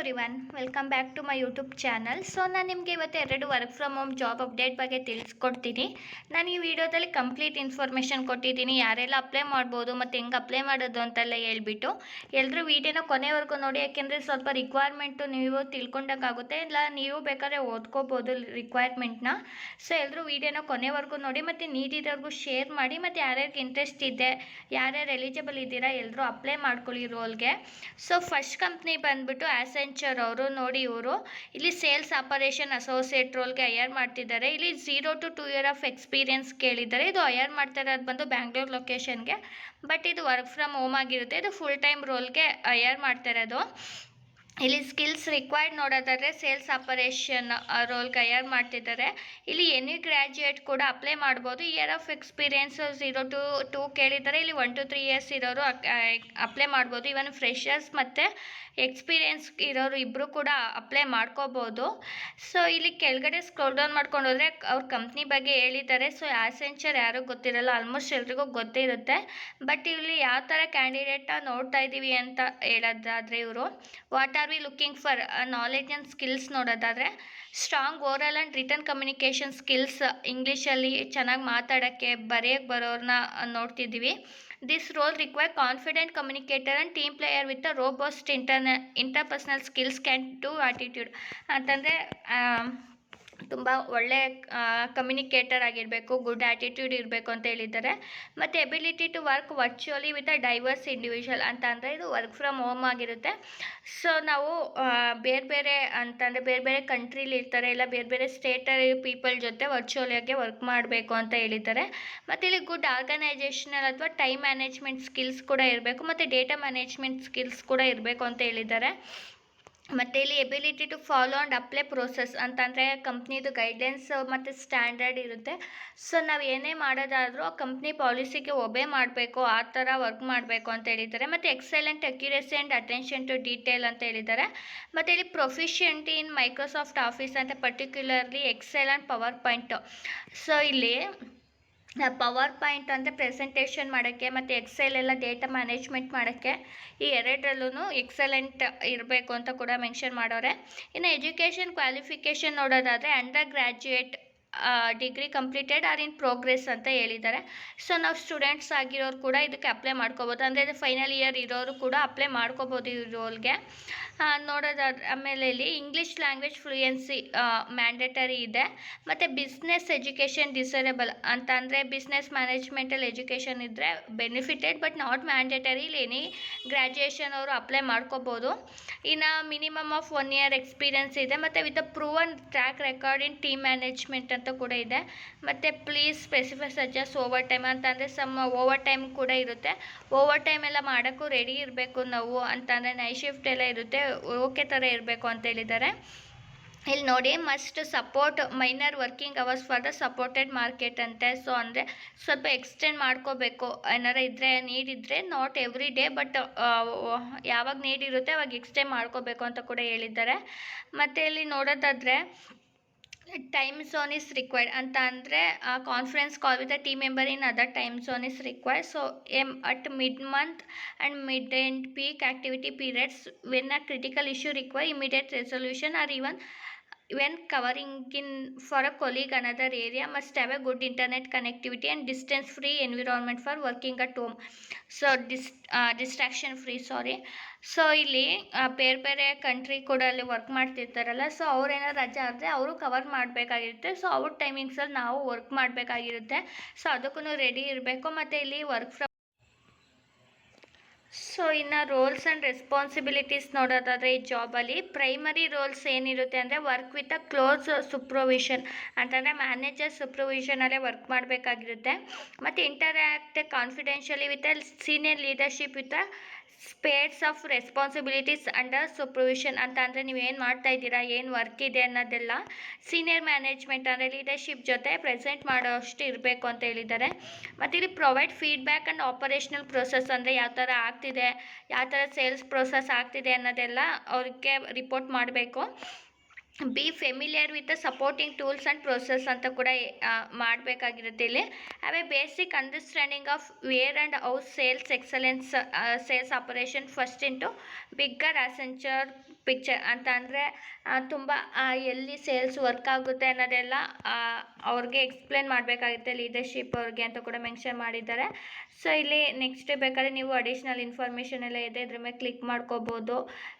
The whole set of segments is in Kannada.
Everyone welcome back to my YouTube channel so ನಾನು ನಿಮಗೆ ಇವತ್ತು ಎರಡು work from home job update ಬಗ್ಗೆ ತಿಳಿಸ್ಕೊಡ್ತೀನಿ. ನಾನು ಈ ವಿಡಿಯೋದಲ್ಲಿ ಕಂಪ್ಲೀಟ್ ಇನ್ಫಾರ್ಮೇಷನ್ ಕೊಟ್ಟಿದ್ದೀನಿ. ಯಾರೆಲ್ಲ ಅಪ್ಲೈ ಮಾಡ್ಬೋದು, ಮತ್ತು ಹೆಂಗೆ ಅಪ್ಲೈ ಮಾಡೋದು ಅಂತೆಲ್ಲ ಹೇಳ್ಬಿಟ್ಟು. ಎಲ್ಲರೂ ವಿಡಿಯೋನ ಕೊನೆವರೆಗೂ ನೋಡಿ. ಯಾಕೆಂದರೆ ಸ್ವಲ್ಪ ರಿಕ್ವೈರ್ಮೆಂಟು ನೀವು ತಿಳ್ಕೊಂಡಾಗುತ್ತೆ ಇಲ್ಲ, ನೀವು ಬೇಕಾದ್ರೆ ಓದ್ಕೋಬೋದು ರಿಕ್ವೈರ್ಮೆಂಟ್ನ ಸೊ ಎಲ್ಲರೂ ವಿಡಿಯೋನ ಕೊನೆವರೆಗೂ ನೋಡಿ, ಮತ್ತು ನೀಡಿದವ್ರಿಗೂ ಶೇರ್ ಮಾಡಿ, ಮತ್ತು ಯಾರ್ಯಾರಿಗೆ ಇಂಟ್ರೆಸ್ಟ್ ಇದೆ, ಯಾರ್ಯಾರು ಎಲಿಜಿಬಲ್ ಇದ್ದೀರಾ ಎಲ್ಲರೂ ಅಪ್ಲೈ ಮಾಡ್ಕೊಳ್ಳಿ ರೋಲ್ಗೆ ಸೊ ಫಸ್ಟ್ ಕಂಪ್ನಿ ಬಂದುಬಿಟ್ಟು ಬಂದ್ಬಿಟ್ಟು ಆಸೆಂಚರ್ ಅವರು ನೋಡಿ ಇವರು. ಇಲ್ಲಿ ಸೇಲ್ಸ್ ಆಪರೇಷನ್ ಅಸೋಸಿಯೇಟ್ ರೋಲ್ಗೆ ಹೈಯರ್ ಮಾಡ್ತಿದ್ದಾರೆ. ಇಲ್ಲಿ zero to two year of experience ಕೇಳಿದ್ದಾರೆ. ಇದು ಹೈಯರ್ ಮಾಡ್ತಾ ಇರೋದು ಬಂದು ಬ್ಯಾಂಗ್ಳೂರ್ ಲೊಕೇಶನ್ಗೆ ಬಟ್ ಇದು ವರ್ಕ್ ಫ್ರಮ್ ಹೋಮ್ ಆಗಿರುತ್ತೆ. ಇದು ಫುಲ್ ಟೈಮ್ ರೋಲ್ಗೆ ಹೈಯರ್ ಮಾಡ್ತಾ ಇರೋದು. ಇಲ್ಲಿ ಸ್ಕಿಲ್ಸ್ ರಿಕ್ವೈರ್ಡ್ ನೋಡೋದಾದರೆ ಸೇಲ್ಸ್ ಆಪರೇಷನ್ ರೋಲ್ ಹೈಯರ್ ಮಾಡ್ತಿದ್ದಾರೆ. ಇಲ್ಲಿ ಎನಿ ಗ್ರ್ಯಾಜುಯೇಟ್ ಕೂಡ ಅಪ್ಲೈ ಮಾಡ್ಬೋದು. Year of experience zero to two ಕೇಳಿದ್ದಾರೆ. ಇಲ್ಲಿ ಒನ್ ಟು ತ್ರೀ ಇಯರ್ಸ್ ಇರೋರು ಅಪ್ಲೈ ಮಾಡ್ಬೋದು. ಇವನ್ ಫ್ರೆಷರ್ಸ್ ಮತ್ತು ಎಕ್ಸ್ಪೀರಿಯನ್ಸ್ ಇರೋರು ಇಬ್ಬರು ಕೂಡ ಅಪ್ಲೈ ಮಾಡ್ಕೋಬೋದು. ಸೊ, ಇಲ್ಲಿ ಕೆಳಗಡೆ ಸ್ಕ್ರೋಲ್ ಡೌನ್ ಮಾಡ್ಕೊಂಡು ಹೋದರೆ ಅವ್ರ ಕಂಪ್ನಿ ಬಗ್ಗೆ ಹೇಳಿದ್ದಾರೆ. ಸೊ, ಆಸೆಂಚರ್ ಯಾರಿಗೂ ಗೊತ್ತಿರಲ್ಲ, ಆಲ್ಮೋಸ್ಟ್ ಎಲ್ರಿಗೂ ಗೊತ್ತೇ ಇರುತ್ತೆ. ಬಟ್ ಇಲ್ಲಿ ಯಾವ ಥರ ಕ್ಯಾಂಡಿಡೇಟ್ನ ನೋಡ್ತಾ ಇದ್ದೀವಿ ಅಂತ ಹೇಳೋದಾದರೆ ಇವರು what are we looking for knowledge and skills ನೋಡೋದಾದರೆ strong oral and written communication skills ಇಂಗ್ಲೀಷಲ್ಲಿ ಚೆನ್ನಾಗಿ ಮಾತಾಡೋಕ್ಕೆ ಬರೆಯೋಕ್ಕೆ ಬರೋರನ್ನ ನೋಡ್ತಿದ್ದೀವಿ. this role require confident communicator and team player with a robust inter interpersonal skills can do attitude ಅಂತಂದರೆ ತುಂಬ ಒಳ್ಳೆ ಕಮ್ಯುನಿಕೇಟರ್ ಆಗಿರಬೇಕು ಗುಡ್ ಆ್ಯಟಿಟ್ಯೂಡ್ ಇರಬೇಕು ಅಂತ ಹೇಳಿದ್ದಾರೆ. ಮತ್ತು ability to work virtually with a diverse individual ಅಂತ ಅಂದರೆ ಇದು ವರ್ಕ್ ಫ್ರಮ್ ಹೋಮ್ ಆಗಿರುತ್ತೆ. ಸೊ ನಾವು ಬೇರೆ ಬೇರೆ ಅಂತಂದರೆ ಬೇರೆ ಬೇರೆ ಕಂಟ್ರೀಲಿ ಇರ್ತಾರೆ, ಇಲ್ಲ ಬೇರೆ ಬೇರೆ ಸ್ಟೇಟಲ್ಲಿ ಪೀಪಲ್ ಜೊತೆ ವರ್ಚುವಲಿಯಾಗಿ ವರ್ಕ್ ಮಾಡಬೇಕು ಅಂತ ಹೇಳಿದ್ದಾರೆ. ಮತ್ತು ಇಲ್ಲಿ ಗುಡ್ ಆರ್ಗನೈಜೇಷನಲ್ ಅಥವಾ ಟೈಮ್ ಮ್ಯಾನೇಜ್ಮೆಂಟ್ ಸ್ಕಿಲ್ಸ್ ಕೂಡ ಇರಬೇಕು, ಮತ್ತು ಡೇಟಾ ಮ್ಯಾನೇಜ್ಮೆಂಟ್ ಸ್ಕಿಲ್ಸ್ ಕೂಡ ಇರಬೇಕು ಅಂತ ಹೇಳಿದ್ದಾರೆ. ಮತ್ತು ಇಲ್ಲಿ ability to follow and apply process ಅಂತಂದರೆ ಕಂಪ್ನಿದು ಗೈಡ್ಲೈನ್ಸ್ ಮತ್ತು ಸ್ಟ್ಯಾಂಡರ್ಡ್ ಇರುತ್ತೆ. ಸೊ ನಾವು ಏನೇ ಮಾಡೋದಾದರೂ ಆ ಕಂಪ್ನಿ ಪಾಲಿಸಿಗೆ ಒಬೇ ಮಾಡಬೇಕು, ಆ ಥರ ವರ್ಕ್ ಮಾಡಬೇಕು ಅಂತ ಹೇಳಿದ್ದಾರೆ. ಮತ್ತು excellent accuracy and attention to detail ಅಂತ ಹೇಳಿದ್ದಾರೆ. ಮತ್ತು ಇಲ್ಲಿ ಪ್ರೊಫಿಷಿಯಂಟಿ ಇನ್ ಮೈಕ್ರೋಸಾಫ್ಟ್ ಆಫೀಸ್ ಅಂತ particularly Excel and PowerPoint so ಇಲ್ಲಿ ಪವರ್ ಪಾಯಿಂಟ್ ಅಂದರೆ ಪ್ರೆಸೆಂಟೇಷನ್ ಮಾಡೋಕ್ಕೆ ಮತ್ತು ಎಕ್ಸೆಲ್ ಎಲ್ಲ ಡೇಟಾ ಮ್ಯಾನೇಜ್ಮೆಂಟ್ ಮಾಡೋಕ್ಕೆ ಈ ಎರಡರಲ್ಲೂ ಎಕ್ಸಲೆಂಟ್ ಇರಬೇಕು ಅಂತ ಕೂಡ ಮೆನ್ಷನ್ ಮಾಡೋರೆ. ಇನ್ನು ಎಜುಕೇಷನ್ ಕ್ವಾಲಿಫಿಕೇಷನ್ ನೋಡೋದಾದರೆ undergraduate degree completed or in progress ಅಂತ ಹೇಳಿದ್ದಾರೆ. ಸೊ ನಾವು ಸ್ಟೂಡೆಂಟ್ಸ್ ಆಗಿರೋರು ಕೂಡ ಇದಕ್ಕೆ ಅಪ್ಲೈ ಮಾಡ್ಕೋಬೋದು. ಅಂದರೆ ಫೈನಲ್ ಇಯರ್ ಇರೋರು ಕೂಡ ಅಪ್ಲೈ ಮಾಡ್ಕೋಬೋದು ಈ ರೋಲ್ಗೆ ನೋಡೋದಾದ, ಆಮೇಲೆ ಇಲ್ಲಿ ಇಂಗ್ಲೀಷ್ ಲ್ಯಾಂಗ್ವೇಜ್ ಫ್ಲೂಯೆನ್ಸಿ ಮ್ಯಾಂಡೇಟರಿ ಇದೆ. ಮತ್ತು ಬಿಸ್ನೆಸ್ ಎಜುಕೇಷನ್ ಡಿಸರೇಬಲ್ ಅಂತ ಅಂದರೆ ಬಿಸ್ನೆಸ್ ಮ್ಯಾನೇಜ್ಮೆಂಟಲ್ಲಿ ಎಜುಕೇಷನ್ ಇದ್ದರೆ ಬೆನಿಫಿಟೆಡ್ ಬಟ್ ನಾಟ್ ಮ್ಯಾಂಡೇಟರಿ ಇಲ್ಲಿ ಎನಿ ಗ್ರ್ಯಾಜುಯೇಷನ್ ಅವರು ಅಪ್ಲೈ ಮಾಡ್ಕೋಬೋದು. ಇನ್ನು minimum of one year experience ಇದೆ. ಮತ್ತು with a proven track record in team management ಅಂತ ಕೂಡ ಇದೆ. ಮತ್ತು ಪ್ಲೀಸ್ ಸ್ಪೆಸಿಫೈ ಸಜೆಸ್ ಓವರ್ ಟೈಮ್ ಅಂತಂದರೆ ಸಮ್ ಓವರ್ ಟೈಮ್ ಕೂಡ ಇರುತ್ತೆ. ಓವರ್ ಟೈಮ್ ಎಲ್ಲ ಮಾಡೋಕ್ಕೂ ರೆಡಿ ಇರಬೇಕು ನಾವು ಅಂತಂದರೆ ನೈಟ್ ಶಿಫ್ಟ್ ಎಲ್ಲ ಇರುತ್ತೆ ಓಕೆ ಥರ ಇರಬೇಕು ಅಂತ ಹೇಳಿದ್ದಾರೆ. ಇಲ್ಲಿ ನೋಡಿ must support minor working hours for the supported market ಅಂತೆ. ಸೊ ಅಂದರೆ ಸ್ವಲ್ಪ ಎಕ್ಸ್ಟೆಂಡ್ ಮಾಡ್ಕೋಬೇಕು. ಏನಾರ ಇದ್ದರೆ ನೀಡಿದರೆ ನಾಟ್ ಎವ್ರಿ ಡೇ ಬಟ್ ಯಾವಾಗ ನೀಡಿರುತ್ತೆ ಅವಾಗ ಎಕ್ಸ್ಟೆಂಡ್ ಮಾಡ್ಕೋಬೇಕು ಅಂತ ಕೂಡ ಹೇಳಿದ್ದಾರೆ. ಮತ್ತು ಇಲ್ಲಿ ನೋಡೋದಾದರೆ ಟೈಮ್ ಝೋನ್ ಇಸ್ ರಿಕ್ವೈರ್ಡ್ ಅಂತ ಅಂದರೆ conference call with a team member in other time zone is required so um at mid month and mid end peak activity periods when a critical issue require immediate resolution or even when covering in for a colleague another area must have a good internet connectivity and distance free environment for working at home so this uh, distraction free sorry so ಇಲ್ಲಿ ಬೇರೆ ಬೇರೆ ಕಂಟ್ರಿ ಕೂಡ ಅಲ್ಲಿ ವರ್ಕ್ ಮಾಡ್ತಿರ್ತಾರಲ್ಲ ಸೊ raja ರಜೆ ಆದರೆ ಅವರು ಕವರ್ ಮಾಡಬೇಕಾಗಿರುತ್ತೆ ಸೊ ಅವ್ರ ಟೈಮಿಂಗ್ಸಲ್ಲಿ ನಾವು ವರ್ಕ್ ಮಾಡಬೇಕಾಗಿರುತ್ತೆ ಸೊ ಅದಕ್ಕೂ ರೆಡಿ ಇರಬೇಕು ಮತ್ತು ಇಲ್ಲಿ ವರ್ಕ್ ಸೊ ಇನ್ನು ರೋಲ್ಸ್ ಆ್ಯಂಡ್ ರೆಸ್ಪಾನ್ಸಿಬಿಲಿಟೀಸ್ ನೋಡೋದಾದರೆ ಈ ಜಾಬಲ್ಲಿ ಪ್ರೈಮರಿ ರೋಲ್ಸ್ ಏನಿರುತ್ತೆ ಅಂದರೆ work with a close supervision ಅಂತಂದರೆ ಮ್ಯಾನೇಜರ್ ಸುಪ್ರೊವಿಷನಲ್ಲೇ ವರ್ಕ್ ಮಾಡಬೇಕಾಗಿರುತ್ತೆ. ಮತ್ತು interact confidentially with a senior leadership with a spades of responsibilities under supervision ಅಂತ ಅಂದರೆ ನೀವು ಏನು ಮಾಡ್ತಾ ಇದ್ದೀರಾ, ಏನು ವರ್ಕ್ ಇದೆ ಅನ್ನೋದೆಲ್ಲ ಸೀನಿಯರ್ ಮ್ಯಾನೇಜ್ಮೆಂಟ್ ಅಂದರೆ ಲೀಡರ್ಶಿಪ್ ಜೊತೆ ಪ್ರೆಸೆಂಟ್ ಮಾಡೋ ಅಷ್ಟು ಇರಬೇಕು ಅಂತ ಹೇಳಿದ್ದಾರೆ. ಮತ್ತು ಇಲ್ಲಿ provide feedback and operational process ಅಂದರೆ ಯಾವ ಥರ ಆಗ್ತಿದೆ, ಯಾವ ಥರ ಸೇಲ್ಸ್ ಪ್ರೊಸೆಸ್ ಆಗ್ತಿದೆ ಅನ್ನೋದೆಲ್ಲ ಅವ್ರಿಗೆ ರಿಪೋರ್ಟ್ ಮಾಡಬೇಕು. Be familiar with supporting tools and process ಅಂತ ಕೂಡ ಮಾಡಬೇಕಾಗಿರುತ್ತೆ ಇಲ್ಲಿ. Have basic understanding of where and how sales excellence sales operation first into bigger Accenture picture ಅಂತ ಅಂದರೆ ತುಂಬ ಎಲ್ಲಿ ಸೇಲ್ಸ್ ವರ್ಕ್ ಆಗುತ್ತೆ ಅನ್ನೋದೆಲ್ಲ ಅವ್ರಿಗೆ ಎಕ್ಸ್ಪ್ಲೇನ್ ಮಾಡಬೇಕಾಗುತ್ತೆ ಲೀಡರ್ಶಿಪ್ ಅವ್ರಿಗೆ ಅಂತ ಕೂಡ ಮೆನ್ಷನ್ ಮಾಡಿದ್ದಾರೆ. ಸೊ ಇಲ್ಲಿ ನೆಕ್ಸ್ಟ್ ಬೇಕಾದ್ರೆ ನೀವು ಅಡಿಷ್ನಲ್ ಇನ್ಫಾರ್ಮೇಷನ್ ಎಲ್ಲ ಇದೆ, ಇದ್ರ ಮೇಲೆ ಕ್ಲಿಕ್ ಮಾಡ್ಕೋಬೋದು.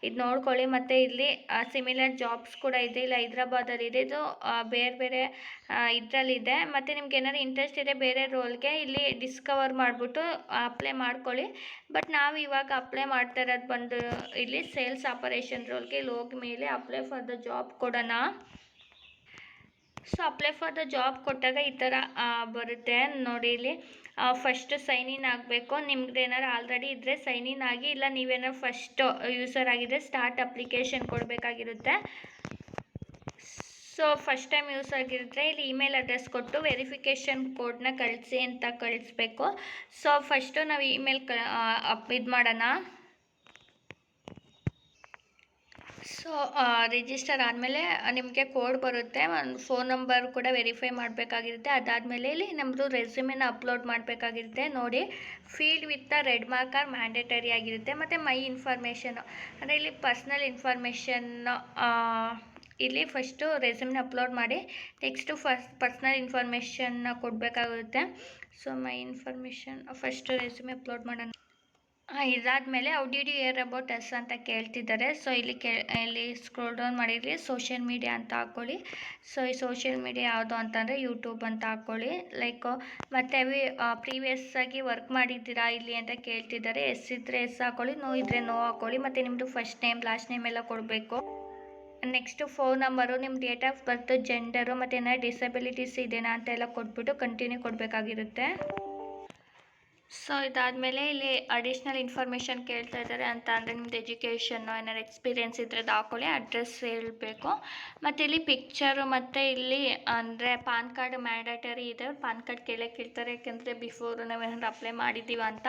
ಇದು ನೋಡ್ಕೊಳ್ಳಿ. ಮತ್ತು ಇಲ್ಲಿ ಸಿಮಿಲರ್ ಜಾಬ್ಸ್ ಕೂಡ ಇದೆ. ಇಲ್ಲ ಹೈದ್ರಾಬಾದಲ್ಲಿ ಇದೆ. ಇದು ಬೇರೆ ಬೇರೆ ಇದರಲ್ಲಿದೆ ಮತ್ತು ನಿಮ್ಗೆ ಏನಾದ್ರು ಇಂಟ್ರೆಸ್ಟ್ ಇದೆ ಬೇರೆ ರೋಲ್ಗೆ ಇಲ್ಲಿ ಡಿಸ್ಕವರ್ ಮಾಡಿಬಿಟ್ಟು ಅಪ್ಲೈ ಮಾಡ್ಕೊಳ್ಳಿ. ಬಟ್ ನಾವು ಇವಾಗ ಅಪ್ಲೈ ಮಾಡ್ತಾ ಇರೋದು ಬಂದು, ಇಲ್ಲಿ ಸೇಲ್ಸ್ ಆಪರೇಷನ್ ರೋಲ್ಗೆ ಇಲ್ಲಿ ಹೋಗಿ ಮೇಲೆ ಅಪ್ಲೈ ಫಾರ್ ದ ಜಾಬ್ ಕೊಡೋಣ. So apply for the job ಕೊಟ್ಟಾಗ ಈ ಥರ ಬರುತ್ತೆ ನೋಡಿ ಇಲ್ಲಿ. ಫಸ್ಟ್ ಸೈನ್ ಇನ್ ಆಗಬೇಕು. ನಿಮ್ಗೆ ಏನಾರು ಆಲ್ರೆಡಿ ಇದ್ದರೆ ಸೈನ್ ಇನ್ ಆಗಿ, ಇಲ್ಲ ನೀವೇನಾರು ಫಸ್ಟ್ ಯೂಸರ್ ಆಗಿದ್ದರೆ ಸ್ಟಾರ್ಟ್ ಅಪ್ಲಿಕೇಶನ್ ಕೊಡಬೇಕಾಗಿರುತ್ತೆ. ಸೊ ಫಸ್ಟ್ ಟೈಮ್ ಯೂಸ್ ಆಗಿರುತ್ತೆ ಇಲ್ಲಿ ಇಮೇಲ್ ಅಡ್ರೆಸ್ ಕೊಟ್ಟು ವೆರಿಫಿಕೇಷನ್ ಕೋಡ್ನ ಕಳಿಸಿ ಅಂತ ಕಳಿಸ್ಬೇಕು. ಸೊ ಫಸ್ಟು ನಾವು ಇಮೇಲ್ ಕ ಇದು ಮಾಡೋಣ. ಸೊ ರಿಜಿಸ್ಟರ್ ಆದಮೇಲೆ ನಿಮಗೆ ಕೋಡ್ ಬರುತ್ತೆ. ಒಂದು ಫೋನ್ ನಂಬರ್ ಕೂಡ ವೆರಿಫೈ ಮಾಡಬೇಕಾಗಿರುತ್ತೆ. ಅದಾದಮೇಲೆ ಇಲ್ಲಿ ನಮ್ಮದು ರೆಸ್ಯೂಮೆನ ಅಪ್ಲೋಡ್ ಮಾಡಬೇಕಾಗಿರುತ್ತೆ. ನೋಡಿ field with the red marker mandatory ಆಗಿರುತ್ತೆ. ಮತ್ತು ಮೈ ಇನ್ಫಾರ್ಮೇಷನು ಅಂದರೆ ಇಲ್ಲಿ ಪರ್ಸ್ನಲ್ ಇನ್ಫಾರ್ಮೇಷನ್ ಇಲ್ಲಿ ಫಸ್ಟು ರೆಸ್ಯೂಮ್ನ ಅಪ್ಲೋಡ್ ಮಾಡಿ ನೆಕ್ಸ್ಟು ಫಸ್ಟ್ ಪರ್ಸ್ನಲ್ ಇನ್ಫಾರ್ಮೇಷನ್ನ ಕೊಡಬೇಕಾಗುತ್ತೆ. So my information first resume upload ಮಾಡೋಣ. ಇದಾದಮೇಲೆ ಔ ಡಿ ಏರ್ ಅಬೌಟ್ ಎಸ್ ಅಂತ ಕೇಳ್ತಿದ್ದಾರೆ. ಸೊ ಇಲ್ಲಿ ಕೇ, ಇಲ್ಲಿ ಸ್ಕ್ರೋಲ್ ಡೌನ್ ಮಾಡಿರಿ ಸೋಷಿಯಲ್ ಮೀಡಿಯಾ ಅಂತ ಹಾಕ್ಕೊಳ್ಳಿ ಸೊ ಈ ಸೋಷಿಯಲ್ ಮೀಡಿಯಾ ಯಾವುದು ಅಂತಂದರೆ ಯೂಟ್ಯೂಬ್ ಅಂತ ಹಾಕ್ಕೊಳ್ಳಿ ಲೈಕ್ ಮತ್ತು ವಿ ಪ್ರೀವಿಯಸ್ ಆಗಿ ವರ್ಕ್ ಮಾಡಿದ್ದೀರಾ, ಇಲ್ಲಿ ಅಂತ ಕೇಳ್ತಿದ್ದಾರೆ. ಎಸ್ ಇದ್ದರೆ ಎಸ್ ಹಾಕ್ಕೊಳ್ಳಿ ನೋ ಇದ್ದರೆ ನೋ ಹಾಕ್ಕೊಳ್ಳಿ ಮತ್ತು ನಿಮ್ಮದು ಫಸ್ಟ್ ನೇಮ್ ಲಾಸ್ಟ್ ನೇಮ್ ಎಲ್ಲ ಕೊಡಬೇಕು. ನೆಕ್ಸ್ಟು ಫೋನ್ ನಂಬರು ನಿಮ್ಮ ಡೇಟ್ ಆಫ್ ಬರ್ತ್ ಜೆಂಡರು ಮತ್ತು ಏನಾದ್ರು ಡಿಸಬಿಲಿಟೀಸ್ ಇದೆಯಾ ಅಂತ ಎಲ್ಲ ಕೊಟ್ಬಿಟ್ಟು ಕಂಟಿನ್ಯೂ ಕೊಡಬೇಕಾಗಿರುತ್ತೆ. ಸೊ ಇದಾದಮೇಲೆ ಇಲ್ಲಿ ಅಡಿಷ್ನಲ್ ಇನ್ಫಾರ್ಮೇಷನ್ ಕೇಳ್ತಾ ಇದ್ದಾರೆ ಅಂತ ಅಂದರೆ ನಿಮ್ದು ಎಜುಕೇಷನ್ನು ಏನಾದ್ರು ಎಕ್ಸ್ಪೀರಿಯೆನ್ಸ್ ಇದ್ದರೆ ಅದು ಹಾಕೊಳ್ಳಿ ಅಡ್ರೆಸ್ ಹೇಳಬೇಕು. ಮತ್ತು ಇಲ್ಲಿ ಪಿಕ್ಚರು ಮತ್ತು ಇಲ್ಲಿ ಅಂದರೆ ಪಾನ್ ಕಾರ್ಡ್ ಮ್ಯಾಂಡೇಟರಿ ಇದೆ. ಪಾನ್ ಕಾರ್ಡ್ ಕೇಳೋಕೆ ಕೇಳ್ತಾರೆ. ಯಾಕೆಂದರೆ ಬಿಫೋರ್ ನಾವೇನಾದ್ರು ಅಪ್ಲೈ ಮಾಡಿದ್ದೀವ ಅಂತ.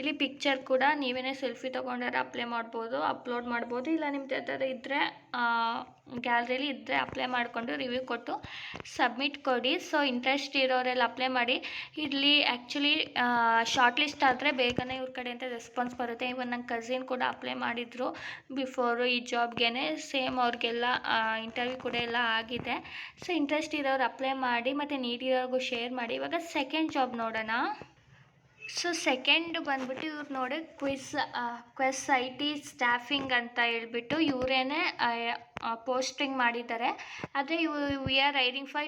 ಇಲ್ಲಿ ಪಿಕ್ಚರ್ ಕೂಡ ನೀವೇನೇ ಸೆಲ್ಫಿ ತೊಗೊಂಡಾರ ಅಪ್ಲೈ ಮಾಡ್ಬೋದು ಅಪ್ಲೋಡ್ ಮಾಡ್ಬೋದು. ಇಲ್ಲ ನಿಮ್ದು ಯಾವ್ದಾದ್ರು ಇದ್ದರೆ ಗ್ಯಾಲ್ರಿಲಿ ಇದ್ದರೆ ಅಪ್ಲೈ ಮಾಡಿಕೊಂಡು ರಿವ್ಯೂ ಕೊಟ್ಟು ಸಬ್ಮಿಟ್ ಕೊಡಿ. ಸೊ ಇಂಟ್ರೆಸ್ಟ್ ಇರೋರೆಲ್ಲ ಅಪ್ಲೈ ಮಾಡಿ. ಇಲ್ಲಿ ಆ್ಯಕ್ಚುಲಿ ಶಾರ್ಟ್ ಲಿಸ್ಟ್ ಆದರೆ ಬೇಗನೆ ಇವ್ರ ಕಡೆಯಿಂದ ರೆಸ್ಪಾನ್ಸ್ ಬರುತ್ತೆ. ಇವನ್ ನನ್ನ ಕಸಿನ್ ಕೂಡ ಅಪ್ಲೈ ಮಾಡಿದರು ಬಿಫೋರು ಈ ಜಾಬ್ಗೆ ಸೇಮ್ ಅವ್ರಿಗೆಲ್ಲ ಇಂಟರ್ವ್ಯೂ ಕೂಡ ಎಲ್ಲ ಆಗಿದೆ. ಸೊ ಇಂಟ್ರೆಸ್ಟ್ ಇರೋರು ಅಪ್ಲೈ ಮಾಡಿ ಮತ್ತು ನೀಡಿರೋರ್ಗೂ ಶೇರ್ ಮಾಡಿ. ಇವಾಗ ಸೆಕೆಂಡ್ ಜಾಬ್ ನೋಡೋಣ. ಸೊ ಸೆಕೆಂಡ್ ಬಂದ್ಬಿಟ್ಟು ಇವ್ರು ನೋಡಿ ಕ್ವಿಸ್ ಕ್ವೆಸ್ ಐ ಟಿ ಸ್ಟಾಫಿಂಗ್ ಅಂತ ಹೇಳ್ಬಿಟ್ಟು ಇವರೇನೆ ಪೋಸ್ಟಿಂಗ್ ಮಾಡಿದ್ದಾರೆ. ಆದರೆ ಇವು ವಿ ಆರ್ ಐರಿಂಗ್ ಫೈ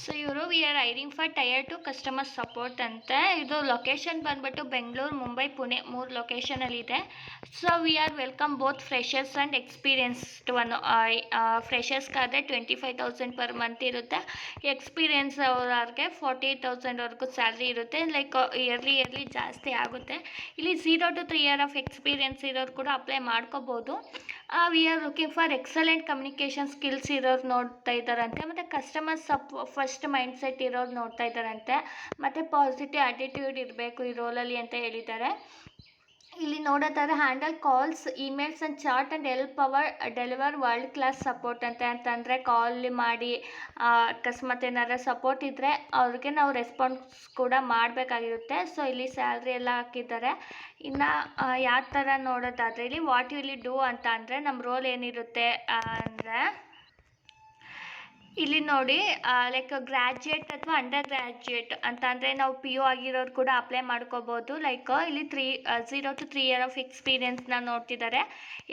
ಸೊ ಇವರು we are hiring for tier two customer support ಅಂತೆ. ಇದು ಲೊಕೇಶನ್ ಬಂದ್ಬಿಟ್ಟು ಬೆಂಗಳೂರು, ಮುಂಬೈ, ಪುಣೆ ಮೂರು ಲೊಕೇಶನಲ್ಲಿದೆ so we are welcome both freshers and experienced one ಫ್ರೆಷರ್ಸ್ಗಾದರೆ twenty five thousand per month ಇರುತ್ತೆ. ಎಕ್ಸ್ಪೀರಿಯನ್ಸ್ ಅವ್ರಿಗೆ ಫಾರ್ಟಿ ತೌಸಂಡ್ವರೆಗೂ ಸ್ಯಾಲ್ರಿ ಇರುತ್ತೆ. ಲೈಕ್ ಇಯರ್ಲಿ ಇಯರ್ಲಿ ಜಾಸ್ತಿ ಆಗುತ್ತೆ. ಇಲ್ಲಿ zero to three year of experience ಇರೋರು ಕೂಡ ಅಪ್ಲೈ ಮಾಡ್ಕೋಬೋದು. We are looking for excellent communication skills ಇರೋರು ನೋಡ್ತಾ ಇದ್ದಾರಂತೆ. ಮತ್ತು ಕಸ್ಟಮರ್ ಸಪ್ ಫಸ್ಟ್ ಮೈಂಡ್ ಸೆಟ್ ಇರೋರು ನೋಡ್ತಾ ಇದ್ದಾರಂತೆ. ಮತ್ತು ಪಾಸಿಟಿವ್ ಆ್ಯಟಿಟ್ಯೂಡ್ ಇರಬೇಕು ಈ ರೋಲಲ್ಲಿ ಅಂತ ಹೇಳಿದ್ದಾರೆ. ಇಲ್ಲಿ ನೋಡೋ ಥರ handle calls emails and chat and help our deliver world class support ಅಂತ. ಅಂತಂದರೆ ಕಾಲ್ ಮಾಡಿ ಅಕಸ್ಮಾತ್ ಏನಾರ ಸಪೋರ್ಟ್ ಇದ್ದರೆ ಅವ್ರಿಗೆ ನಾವು ರೆಸ್ಪಾನ್ಸ್ ಕೂಡ ಮಾಡಬೇಕಾಗಿರುತ್ತೆ. ಸೊ ಇಲ್ಲಿ ಸ್ಯಾಲ್ರಿ ಎಲ್ಲ ಹಾಕಿದ್ದಾರೆ. ಇನ್ನು ಯಾವ ಥರ ನೋಡೋದಾದರೆ ಇಲ್ಲಿ ವಾಟ್ ಯು ವಿಲ್ ಡೂ ಅಂತ ಅಂದರೆ ನಮ್ಮ ರೋಲ್ ಏನಿರುತ್ತೆ ಅಂದರೆ ಇಲ್ಲಿ ನೋಡಿ ಲೈಕ್ ಗ್ರ್ಯಾಜುಯೇಟ್ ಅಥವಾ ಅಂಡರ್ ಗ್ರ್ಯಾಜುಯೇಟ್ ಅಂತ ಅಂದರೆ ನಾವು ಪಿ ಯು ಆಗಿರೋರು ಕೂಡ ಅಪ್ಲೈ ಮಾಡ್ಕೋಬೋದು. ಲೈಕ್ ಇಲ್ಲಿ three zero to three year of ಎಕ್ಸ್ಪೀರಿಯನ್ಸ್ನ ನೋಡ್ತಿದ್ದಾರೆ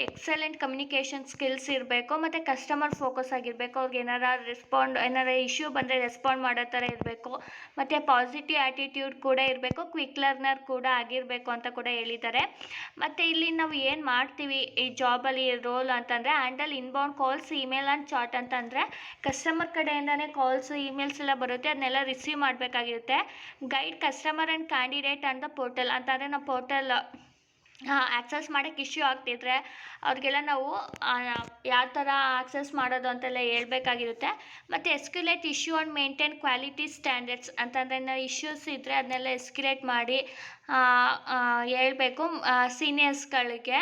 ಎಕ್ಸಲೆಂಟ್ ಕಮ್ಯುನಿಕೇಷನ್ ಸ್ಕಿಲ್ಸ್ ಇರಬೇಕು, ಮತ್ತು ಕಸ್ಟಮರ್ ಫೋಕಸ್ ಆಗಿರಬೇಕು. ಅವ್ರಿಗೆ ಏನಾರ ರೆಸ್ಪಾಂಡ್ ಏನಾರ ಇಶ್ಯೂ ಬಂದರೆ ರೆಸ್ಪಾಂಡ್ ಮಾಡೋ ಥರ ಇರಬೇಕು. ಮತ್ತು ಪಾಸಿಟಿವ್ ಆ್ಯಟಿಟ್ಯೂಡ್ ಕೂಡ ಇರಬೇಕು ಕ್ವಿಕ್ ಲರ್ನರ್ ಕೂಡ ಆಗಿರಬೇಕು ಅಂತ ಕೂಡ ಹೇಳಿದ್ದಾರೆ ಮತ್ತು ಇಲ್ಲಿ ನಾವು ಏನು ಮಾಡ್ತೀವಿ, ಈ ಜಾಬಲ್ಲಿ ರೋಲ್ ಅಂತಂದರೆ handle inbound calls email and chat ಅಂತಂದರೆ ಕಸ್ಟಮರ್ ಕಡೆಯಿಂದನೇ ಕಾಲ್ಸ್ ಇಮೇಲ್ಸ್ ಎಲ್ಲ ಬರುತ್ತೆ. ಅದನ್ನೆಲ್ಲ ರಿಸೀವ್ ಮಾಡಬೇಕಾಗಿರುತ್ತೆ. ಗೈಡ್ ಕಸ್ಟಮರ್ ಆ್ಯಂಡ್ ಕ್ಯಾಂಡಿಡೇಟ್ ಅಂತ ಪೋರ್ಟಲ್ ಅಂತಂದರೆ ನಾವು ಪೋರ್ಟಲ್ ಆ್ಯಕ್ಸಸ್ ಮಾಡೋಕ್ಕೆ ಇಶ್ಯೂ ಆಗ್ತಿದ್ರೆ ಅವ್ರಿಗೆಲ್ಲ ನಾವು ಯಾವ ಥರ ಆಕ್ಸೆಸ್ ಮಾಡೋದು ಅಂತೆಲ್ಲ ಹೇಳ್ಬೇಕಾಗಿರುತ್ತೆ. ಮತ್ತು escalate issue and maintain quality standards ಅಂತಂದರೆ ನಾವು ಇಶ್ಯೂಸ್ ಇದ್ದರೆ ಅದನ್ನೆಲ್ಲ ಎಸ್ಕ್ಯುಲೇಟ್ ಮಾಡಿ ಹೇಳ್ಬೇಕು ಸೀನಿಯರ್ಸ್ಗಳಿಗೆ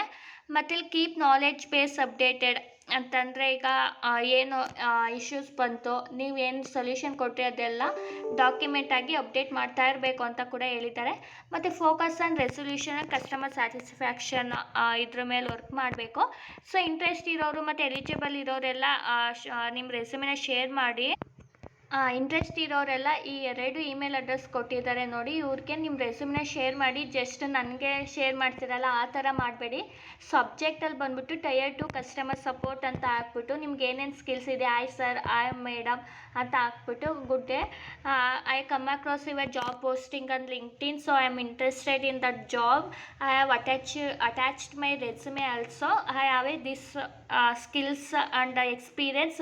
ಮತ್ತು ಕೀಪ್ ನಾಲೆಡ್ಜ್ ಬೇಸ್ ಅಪ್ಡೇಟೆಡ್ ಅಂತಂದರೆ ಈಗ ಏನು ಇಶ್ಯೂಸ್ ಬಂತು ನೀವೇನು ಸೊಲ್ಯೂಷನ್ ಕೊಟ್ಟರೆ ಅದೆಲ್ಲ ಡಾಕ್ಯುಮೆಂಟ್ ಆಗಿ ಅಪ್ಡೇಟ್ ಮಾಡ್ತಾ ಇರಬೇಕು ಅಂತ ಕೂಡ ಹೇಳಿದ್ದಾರೆ. ಮತ್ತು focus on resolution customer satisfaction ಇದ್ರ ಮೇಲೆ ವರ್ಕ್ ಮಾಡಬೇಕು. ಸೊ ಇಂಟ್ರೆಸ್ಟ್ ಇರೋರು ಮತ್ತು ಎಲಿಜಿಬಲ್ ಇರೋರೆಲ್ಲ ನಿಮ್ಮ ರೆಸ್ಯೂಮಿನ ಶೇರ್ ಮಾಡಿ. ಇಂಟ್ರೆಸ್ಟ್ ಇರೋರೆಲ್ಲ ಈ ಎರಡು ಇಮೇಲ್ ಅಡ್ರೆಸ್ ಕೊಟ್ಟಿದ್ದಾರೆ ನೋಡಿ. ಇವ್ರಿಗೆ ನಿಮ್ಮ ರೆಸ್ಯೂಮ್ನ ಶೇರ್ ಮಾಡಿ ಜಸ್ಟ್ ನನಗೆ ಶೇರ್ ಮಾಡ್ತೀರಲ್ಲ, ಆ ಥರ ಮಾಡಬೇಡಿ. ಸಬ್ಜೆಕ್ಟಲ್ಲಿ ಬಂದುಬಿಟ್ಟು ಟಯರ್ ಟು ಕಸ್ಟಮರ್ ಸಪೋರ್ಟ್ ಅಂತ ಹಾಕ್ಬಿಟ್ಟು ನಿಮ್ಗೆ ಏನೇನು ಸ್ಕಿಲ್ಸ್ ಇದೆ ಆಯ್ ಸರ್ ಆಯ್ ಮೇಡಮ್ ಅಂತ ಹಾಕ್ಬಿಟ್ಟು good day I come across your job posting on LinkedIn so I am interested in that job I have attach attached my resume also I have a this skills and experience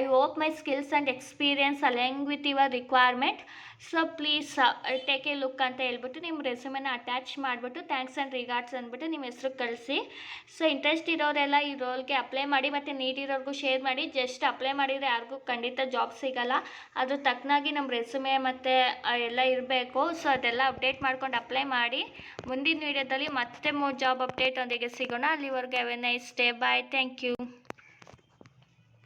I hope my skills and experience aligning with your requirement so please take a look ಅಂತ ಹೇಳ್ಬಿಟ್ಟು ನಿಮ್ಮ ರೆಸ್ಯೂಮನ್ನ ಅಟ್ಯಾಚ್ ಮಾಡಿಬಿಟ್ಟು ಥ್ಯಾಂಕ್ಸ್ ಆ್ಯಂಡ್ ರಿಗಾರ್ಡ್ಸ್ ಅಂದ್ಬಿಟ್ಟು ನಿಮ್ಮ ಹೆಸರು ಕಳಿಸಿ. ಸೊ ಇಂಟ್ರೆಸ್ಟ್ ಇರೋರೆಲ್ಲ ಈ ರೋಲ್ಗೆ ಅಪ್ಲೈ ಮಾಡಿ ಮತ್ತು ನೀಡಿರೋರ್ಗೂ ಶೇರ್ ಮಾಡಿ. ಜಸ್ಟ್ ಅಪ್ಲೈ ಮಾಡಿದರೆ ಯಾರಿಗೂ ಖಂಡಿತ ಜಾಬ್ ಸಿಗಲ್ಲ. ಅದ್ರ ತಕ್ಕನಾಗಿ ನಮ್ಮ ರೆಸ್ಯೂಮೆ ಮತ್ತು ಎಲ್ಲ ಇರಬೇಕು. ಸೊ ಅದೆಲ್ಲ ಅಪ್ಡೇಟ್ ಮಾಡ್ಕೊಂಡು ಅಪ್ಲೈ ಮಾಡಿ. ಮುಂದಿನ ವೀಡಿಯೋದಲ್ಲಿ ಮತ್ತೆ ಮೂರು ಜಾಬ್ ಅಪ್ಡೇಟ್ ಒಂದಿಗೆ ಸಿಗೋಣ. ಅಲ್ಲಿವರೆಗೆ nice day bye thank you